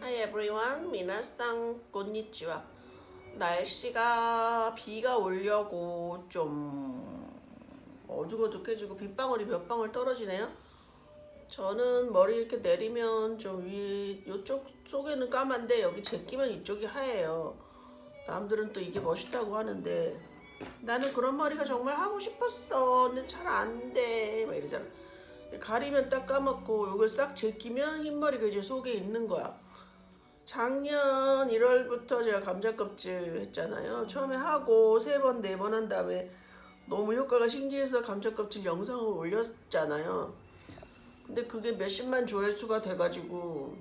Hi everyone, 미나상 곤니치와. 날씨가 비가 오려고 좀 어둑어둑해지고 빗방울이 몇 방울 떨어지네요. 저는 머리 이렇게 내리면 좀 위, 이쪽 속에는 까만데 여기 제끼면 이쪽이 하얘요. 남들은 또 이게 멋있다고 하는데 나는 그런 머리가 정말 하고 싶었어. 근데 잘 안 돼. 막 이러잖아. 가리면 딱 까맣고 이걸 싹 제끼면 흰머리가 이제 속에 있는 거야. 작년 1월부터 제가 감자 껍질 했잖아요. 처음에 하고 세 번, 네 번 한 다음에 너무 효과가 신기해서 감자 껍질 영상을 올렸잖아요. 근데 그게 몇십만 조회수가 돼가지고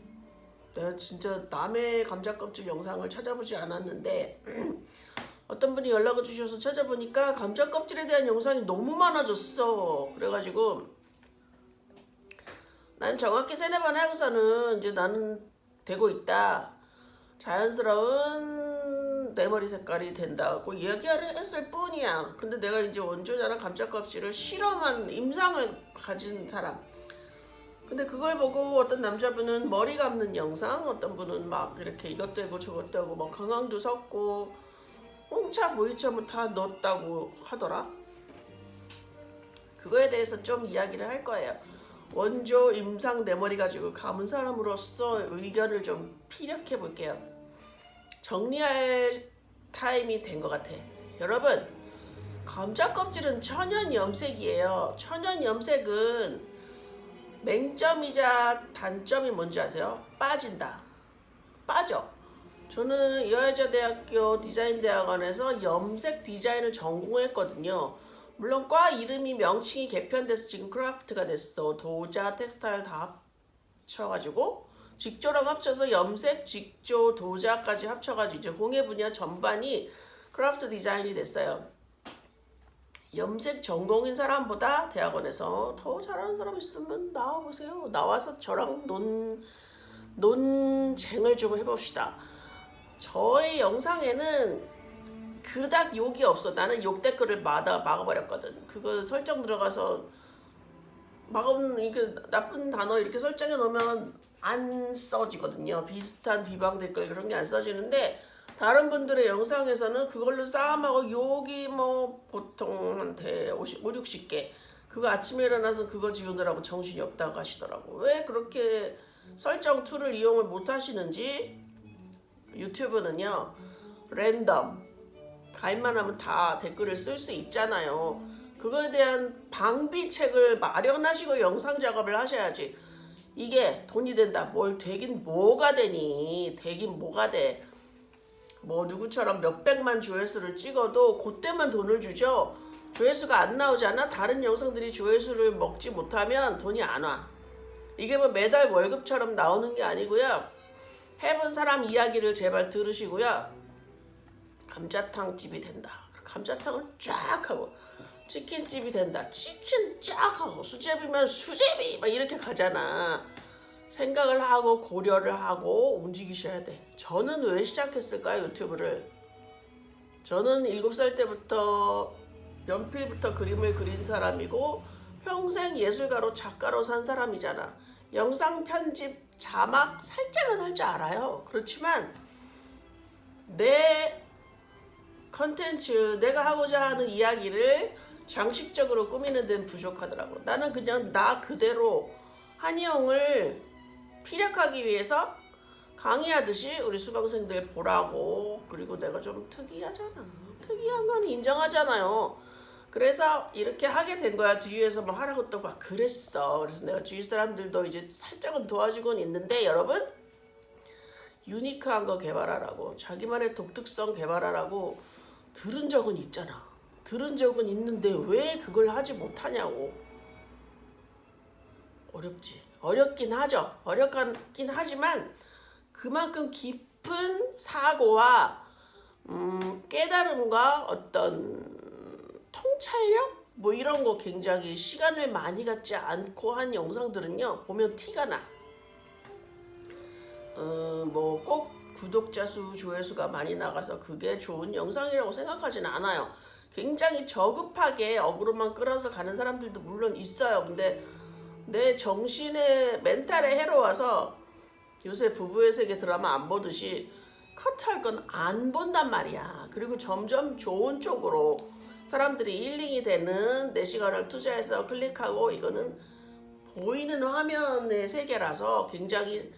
내가 진짜 남의 감자 껍질 영상을 찾아보지 않았는데 어떤 분이 연락을 주셔서 찾아보니까 감자 껍질에 대한 영상이 너무 많아졌어. 그래가지고 난 정확히 세네 번 하고서는 이제 나는 되고 있다. 자연스러운 내 머리 색깔이 된다고 이야기를 했을 뿐이야. 근데 내가 이제 원조자랑 감자 껍질을 실험한 임상을 가진 사람. 근데 그걸 보고 어떤 남자분은 머리 감는 영상, 어떤 분은 막 이렇게 이것도 하고 저것도 하고 막 강황도 섞고 홍차, 보이차 뭐 다 넣었다고 하더라. 그거에 대해서 좀 이야기를 할 거예요. 원조 임상 내 머리 가지고 감은 사람으로서 의견을 좀 피력해 볼게요. 정리할 타임이 된 것 같아. 여러분, 감자 껍질은 천연 염색이에요. 천연 염색은 맹점이자 단점이 뭔지 아세요? 빠진다. 빠져. 저는 여자대학교 디자인대학원에서 염색 디자인을 전공했거든요. 물론 과 이름이 명칭이 개편돼서 지금 크라프트가 됐어. 도자, 텍스타일 다 합쳐가지고 직조랑 합쳐서 염색, 직조, 도자까지 합쳐가지고 이제 공예 분야 전반이 크라프트 디자인이 됐어요. 염색 전공인 사람보다 대학원에서 더 잘하는 사람 있으면 나와 보세요. 나와서 저랑 논 논쟁을 좀 해봅시다. 저의 영상에는 그닥 욕이 없어. 나는 욕 댓글을 막아 막아버렸거든. 그거 설정 들어가서 막음 이렇게 나쁜 단어 이렇게 설정해 놓으면 안 써지거든요. 비슷한 비방 댓글 그런 게 안 써지는데 다른 분들의 영상에서는 그걸로 싸움하고 욕이 뭐 보통 한대 50, 5, 60개 그거 아침에 일어나서 그거 지우느라고 정신이 없다고 하시더라고. 왜 그렇게 설정 툴을 이용을 못 하시는지 유튜브는요 랜덤 가입만 하면 다 댓글을 쓸 수 있잖아요. 그거에 대한 방비책을 마련하시고 영상 작업을 하셔야지. 이게 돈이 된다. 뭘 되긴 뭐가 되니? 되긴 뭐가 돼? 뭐 누구처럼 몇백만 조회수를 찍어도 그때만 돈을 주죠. 조회수가 안 나오잖아. 다른 영상들이 조회수를 먹지 못하면 돈이 안 와. 이게 뭐 매달 월급처럼 나오는 게 아니고요. 해본 사람 이야기를 제발 들으시고요. 감자탕 집이 된다. 감자탕을 쫙 하고 치킨집이 된다. 치킨 쫙 하고 수제비면 수제비 막 이렇게 가잖아. 생각을 하고 고려를 하고 움직이셔야 돼. 저는 왜 시작했을까요 유튜브를? 저는 7살 때부터 연필부터 그림을 그린 사람이고 평생 예술가로 작가로 산 사람이잖아. 영상 편집 자막 살짝은 할 줄 알아요. 그렇지만 내 컨텐츠 내가 하고자 하는 이야기를 장식적으로 꾸미는 데는 부족하더라고. 나는 그냥 나 그대로 한이형을 피력하기 위해서 강의하듯이 우리 수강생들 보라고 그리고 내가 좀 특이하잖아. 특이한 건 인정하잖아요. 그래서 이렇게 하게 된 거야. 뒤에서 뭐 하라고 또 막 그랬어. 그래서 내가 주위 사람들도 이제 살짝은 도와주곤 있는데 여러분 유니크한 거 개발하라고 자기만의 독특성 개발하라고 들은 적은 있잖아. 들은 적은 있는데 왜 그걸 하지 못하냐고. 어렵지. 어렵긴 하죠. 어렵긴 하지만 그만큼 깊은 사고와 음, 깨달음과 어떤 통찰력 뭐 이런 거 굉장히 시간을 많이 갖지 않고 한 영상들은요 보면 티가 나. 어, 뭐꼭 구독자 수, 조회수가 많이 나가서 그게 좋은 영상이라고 생각하지는 않아요. 굉장히 저급하게 어그로만 끌어서 가는 사람들도 물론 있어요. 근데 내 정신의 멘탈에 해로워서 요새 부부의 세계 드라마 안 보듯이 커트할 건 안 본단 말이야. 그리고 점점 좋은 쪽으로 사람들이 힐링이 되는 내 시간을 투자해서 클릭하고 이거는 보이는 화면의 세계라서 굉장히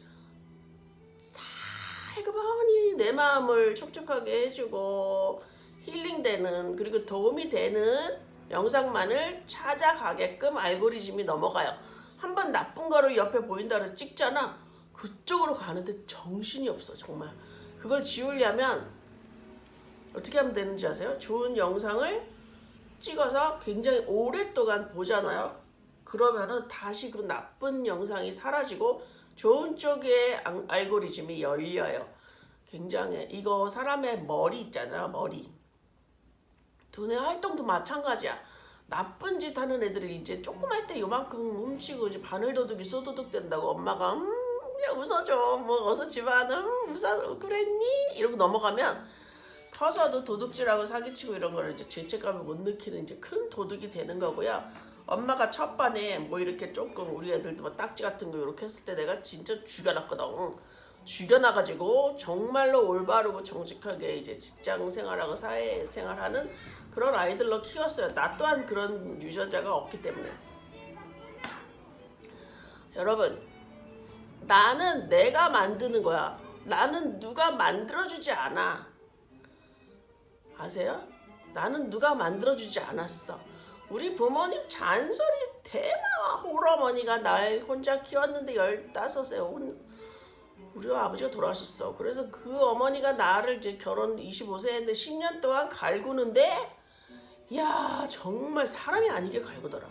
살그머니 내 마음을 촉촉하게 해주고 힐링되는 그리고 도움이 되는 영상만을 찾아가게끔 알고리즘이 넘어가요. 한 번 나쁜 거를 옆에 보인다고 찍잖아. 그쪽으로 가는데 정신이 없어 정말. 그걸 지우려면 어떻게 하면 되는지 아세요? 좋은 영상을 찍어서 굉장히 오랫동안 보잖아요. 그러면은 다시 그 나쁜 영상이 사라지고 좋은 알- 알고리즘이 열려요. 굉장히 이거 사람의 머리 있잖아요. 머리. 두뇌 활동도 마찬가지야. 나쁜 짓 하는 애들이 이제 조그만 때 요만큼 훔치고 이제 바늘도둑이 쏘도둑 된다고 엄마가 음 그냥 웃어줘 뭐 어서 집안 음 웃어 그랬니 이러고 넘어가면 커서도 도둑질하고 사기치고 이런 거를 이제 죄책감을 못 느끼는 이제 큰 도둑이 되는 거고요. 엄마가 첫 반에 뭐 이렇게 조금 우리 애들도 뭐 딱지 같은 거 이렇게 했을 때 내가 진짜 죽여놨거든. 죽여놔가지고 정말로 올바르고 정직하게 이제 직장 생활하고 사회 생활하는 그런 아이들로 키웠어요. 나 또한 그런 유전자가 없기 때문에. 여러분, 나는 내가 만드는 거야. 나는 누가 만들어주지 않아. 아세요? 나는 누가 만들어주지 않았어. 우리 부모님 잔소리 대마와 홀어머니가 날 혼자 키웠는데 열다섯에 혼- 우리 아버지가 돌아가셨어. 그래서 그 어머니가 나를 이제 결혼 25세 했는데 10년 동안 갈구는데 야 정말 사람이 아니게 갈구더라.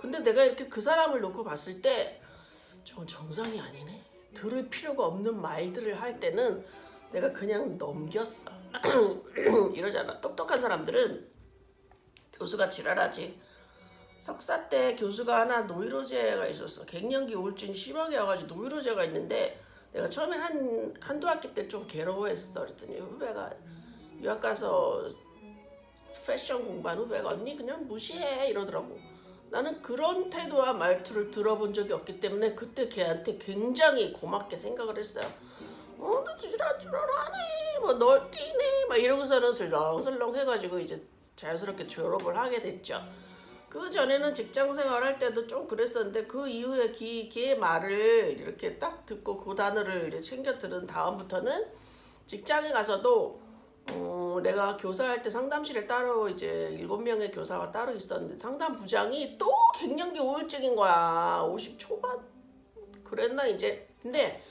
근데 내가 이렇게 그 사람을 놓고 봤을 때저 정상이 아니네. 들을 필요가 없는 말들을 할 때는 내가 그냥 넘겼어. 이러잖아. 똑똑한 사람들은 교수가 지랄하지. 석사 때 교수가 하나 노이로제가 있었어. 갱년기 우울증 심하게 와가지고 노이로제가 있는데 내가 처음에 한 한두 학기 때 좀 괴로워했어. 그랬더니 후배가 유학 가서 패션 공부한 후배가 언니 그냥 무시해 이러더라고. 나는 그런 태도와 말투를 들어본 적이 없기 때문에 그때 걔한테 굉장히 고맙게 생각을 했어요. 어, 너 지랄지랄하네, 뭐 널뛰네, 막 이러고서는 슬렁슬렁 해가지고 이제 자연스럽게 졸업을 하게 됐죠. 그 전에는 직장 생활할 때도 좀 그랬었는데 그 이후에 기, 걔 말을 이렇게 딱 듣고 그 단어를 챙겨 들은 다음부터는 직장에 가서도 어, 내가 교사할 때 상담실에 따로 이제 일곱 명의 교사가 따로 있었는데 상담 부장이 또 갱년기 우울증인 거야. 50 초반 그랬나 이제. 근데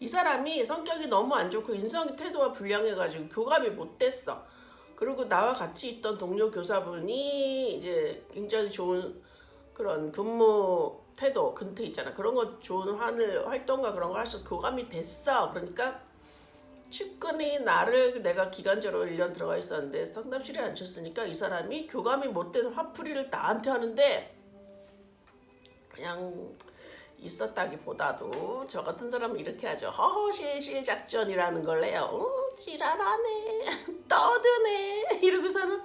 이 사람이 성격이 너무 안 좋고 인성 태도가 불량해가지고 교감이 못 됐어. 그리고 나와 같이 있던 동료 교사분이 이제 굉장히 좋은 그런 근무 태도, 근태 있잖아. 그런 거 좋은 하늘 활동과 그런 거 하셔서 교감이 됐어. 그러니까 측근이 나를 내가 기간제로 1년 들어가 있었는데 상담실에 앉혔으니까 이 사람이 교감이 못된 화풀이를 나한테 하는데 그냥 있었다기보다도 저 같은 사람은 이렇게 하죠. 허허실실 작전이라는 걸 해요. 어, 지랄하네, 떠드네 이러고서는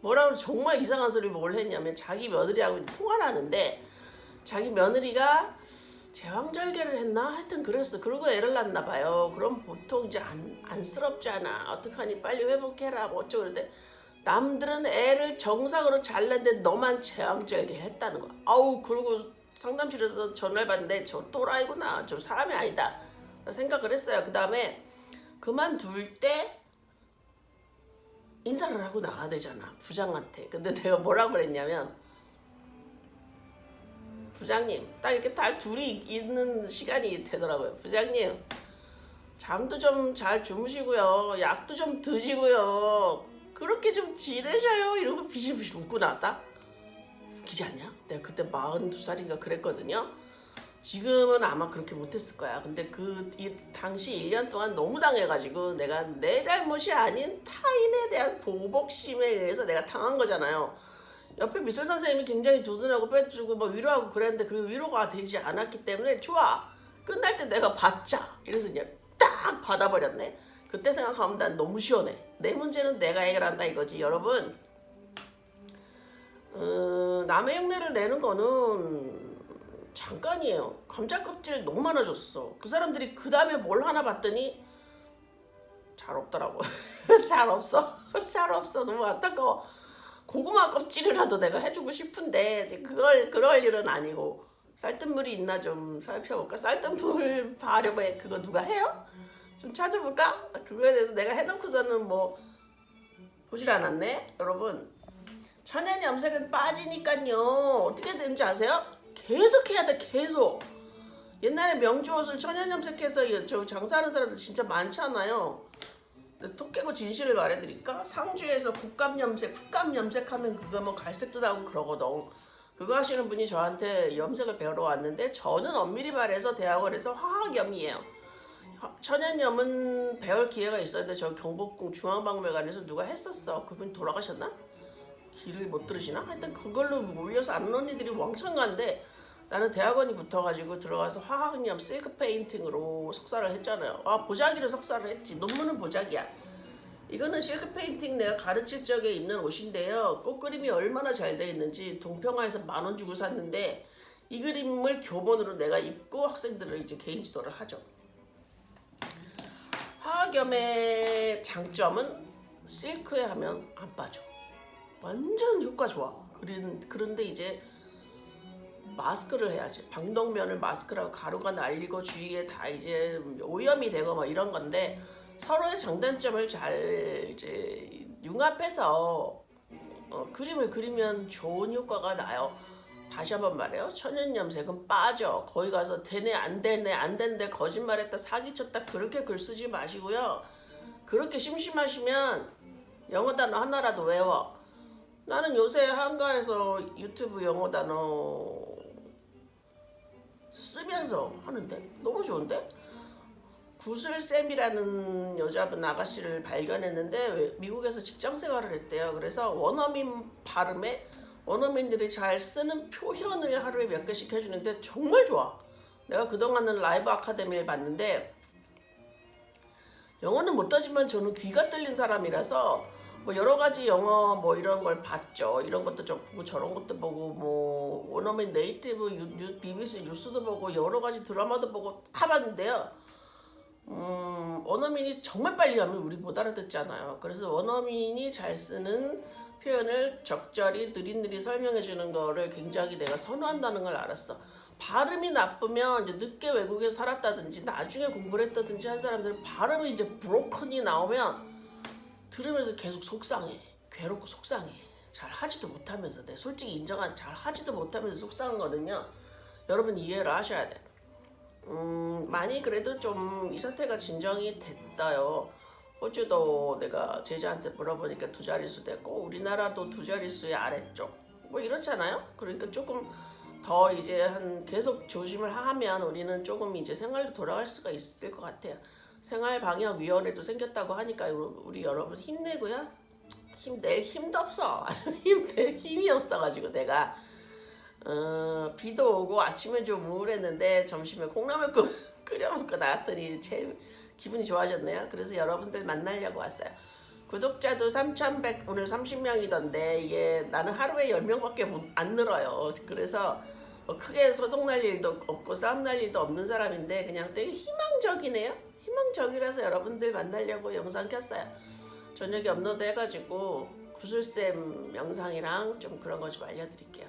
뭐라고 정말 이상한 소리 뭘 했냐면 자기 며느리하고 통화를 하는데 자기 며느리가 제왕절개를 했나? 하여튼 그랬어. 그러고 애를 낳나 봐요. 그럼 보통 이제 안, 안쓰럽잖아. 어떡하니 빨리 회복해라. 뭐 어쩌고 그러는데 남들은 애를 정상으로 잘 낳는데 너만 제왕절개 했다는 거야. 아우 그러고 상담실에서 전화를 받는데 저 또라이구나. 저 사람이 아니다. 생각을 했어요. 그 다음에 그만둘 때 인사를 하고 나와야 되잖아. 부장한테. 근데 내가 뭐라고 그랬냐면 부장님 딱 이렇게 다 둘이 있는 시간이 되더라고요. 부장님 잠도 좀 잘 주무시고요. 약도 좀 드시고요. 그렇게 좀 지내셔요. 이러고 비실비실 웃고 나왔다. 웃기지 않냐? 내가 그때 42살인가 그랬거든요. 지금은 아마 그렇게 못했을 거야. 근데 그 이, 당시 1년 동안 너무 당해가지고 내가 내 잘못이 아닌 타인에 대한 보복심에 의해서 내가 당한 거잖아요. 옆에 미술 선생님이 굉장히 두둔하고 빼주고 막 위로하고 그랬는데 그 위로가 되지 않았기 때문에 좋아. 끝날 때 내가 받자. 이래서 그냥 딱 받아버렸네. 그때 생각하면 난 너무 시원해. 내 문제는 내가 해결한다 이거지. 여러분, 어, 남의 흉내를 내는 거는 잠깐이에요. 감자 껍질 너무 많아졌어. 그 사람들이 그 다음에 뭘 하나 봤더니 잘 없더라고. 잘 없어. 잘 없어. 너무 안타까워. 고구마 껍질이라도 내가 해주고 싶은데 그걸 그럴 일은 아니고 쌀뜨물이 있나 좀 살펴볼까? 쌀뜨물 발효에 그거 누가 해요? 좀 찾아볼까? 그거에 대해서 내가 해놓고서는 뭐 보질 않았네, 여러분. 천연 염색은 빠지니까요. 어떻게 되는지 아세요? 계속 해야 돼, 계속. 옛날에 명주 옷을 천연 염색해서 저 장사하는 사람들 진짜 많잖아요. 톡 깨고 진실을 말해드릴까? 상주에서 국감 염색, 풋감 염색하면 그거 뭐 갈색도 나고 그러거든. 그거 하시는 분이 저한테 염색을 배우러 왔는데 저는 엄밀히 말해서 대학원에서 화학염이에요. 천연염은 배울 기회가 있었는데 저 경복궁 중앙박물관에서 누가 했었어. 그분 돌아가셨나? 길을 못 들으시나? 하여튼 그걸로 몰려서 아는 언니들이 왕창한데 나는 대학원이 붙어가지고 들어가서 화학염 실크 페인팅으로 석사를 했잖아요. 아 보자기로 석사를 했지. 논문은 보자기야. 이거는 실크 페인팅 내가 가르칠 적에 입는 옷인데요. 꽃그림이 얼마나 잘 돼 있는지 동평화에서 만 원 주고 샀는데 이 그림을 교본으로 내가 입고 학생들을 이제 개인 지도를 하죠. 화학염의 장점은 실크에 하면 안 빠져. 완전 효과 좋아. 그런 그런데 이제 마스크를 해야지. 방독면을 마스크라고 가루가 날리고 주위에 다 이제 오염이 되고 뭐 이런 건데 서로의 장단점을 잘 이제 융합해서 어, 그림을 그리면 좋은 효과가 나요. 다시 한번 말해요. 천연 염색은 빠져. 거기 가서 되네 안 되네 안 된대 거짓말했다 사기쳤다 그렇게 글 쓰지 마시고요. 그렇게 심심하시면 영어 단어 하나라도 외워. 나는 요새 한가해서 유튜브 영어 단어 쓰면서 하는데 너무 좋은데? 구슬쌤이라는 여자분 아가씨를 발견했는데 왜- 미국에서 직장 생활을 했대요. 그래서 원어민 발음에 원어민들이 잘 쓰는 표현을 하루에 몇 개씩 해주는데 정말 좋아. 내가 그동안은 라이브 아카데미를 봤는데 영어는 못하지만 저는 귀가 뚫린 사람이라서 뭐 여러 가지 영어 뭐 이런 걸 봤죠. 이런 것도 좀 보고 저런 것도 보고 뭐 원어민 네이티브 유, 유, BBC 뉴스도 보고 여러 가지 드라마도 보고 다 봤는데요. 음, 원어민이 정말 빨리 하면 우리 못 알아듣잖아요. 그래서 원어민이 잘 쓰는 표현을 적절히 느릿느릿 설명해 주는 거를 굉장히 내가 선호한다는 걸 알았어. 발음이 나쁘면 이제 늦게 외국에 살았다든지 나중에 공부를 했다든지 한 사람들은 발음이 이제 브로큰이 나오면 들으면서 계속 속상해. 괴롭고 속상해. 잘 하지도 못하면서 내 솔직히 인정한 잘 하지도 못하면서 속상한 거는요. 여러분 이해를 하셔야 돼. 음, 많이 그래도 좀 이 사태가 진정이 됐어요. 호주도 내가 제자한테 물어보니까 두 자릿수 됐고 우리나라도 두 자릿수의 아래쪽 뭐 이렇잖아요. 그러니까 조금 더 이제 한 계속 조심을 하면 우리는 조금 이제 생활도 돌아갈 수가 있을 것 같아요. 생활방역위원회도 생겼다고 하니까 우리 여러분 힘내고요. 힘낼 힘도 없어. 힘낼 힘이 없어가지고 내가 어, 비도 오고 아침에 좀 우울했는데 점심에 콩나물 끓- 끓여 먹고 나왔더니 제 기분이 좋아졌네요. 그래서 여러분들 만나려고 왔어요. 구독자도 3,100 오늘 30명이던데 이게 나는 하루에 10명밖에 못- 안 늘어요. 그래서 뭐 크게 소동 날 일도 없고 싸움 날 일도 없는 사람인데 그냥 되게 희망적이네요. 희망적이라서 여러분들 만나려고 영상 켰어요. 저녁에 업로드 해가지고 구슬쌤 영상이랑 좀 그런 거 좀 알려드릴게요.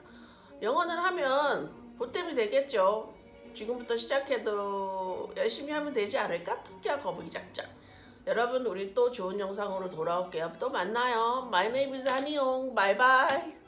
영어는 하면 보탬이 되겠죠. 지금부터 시작해도 열심히 하면 되지 않을까? 토끼와 거북이 작전. 여러분 우리 또 좋은 영상으로 돌아올게요. 또 만나요. My name is 한이용. 바이바이.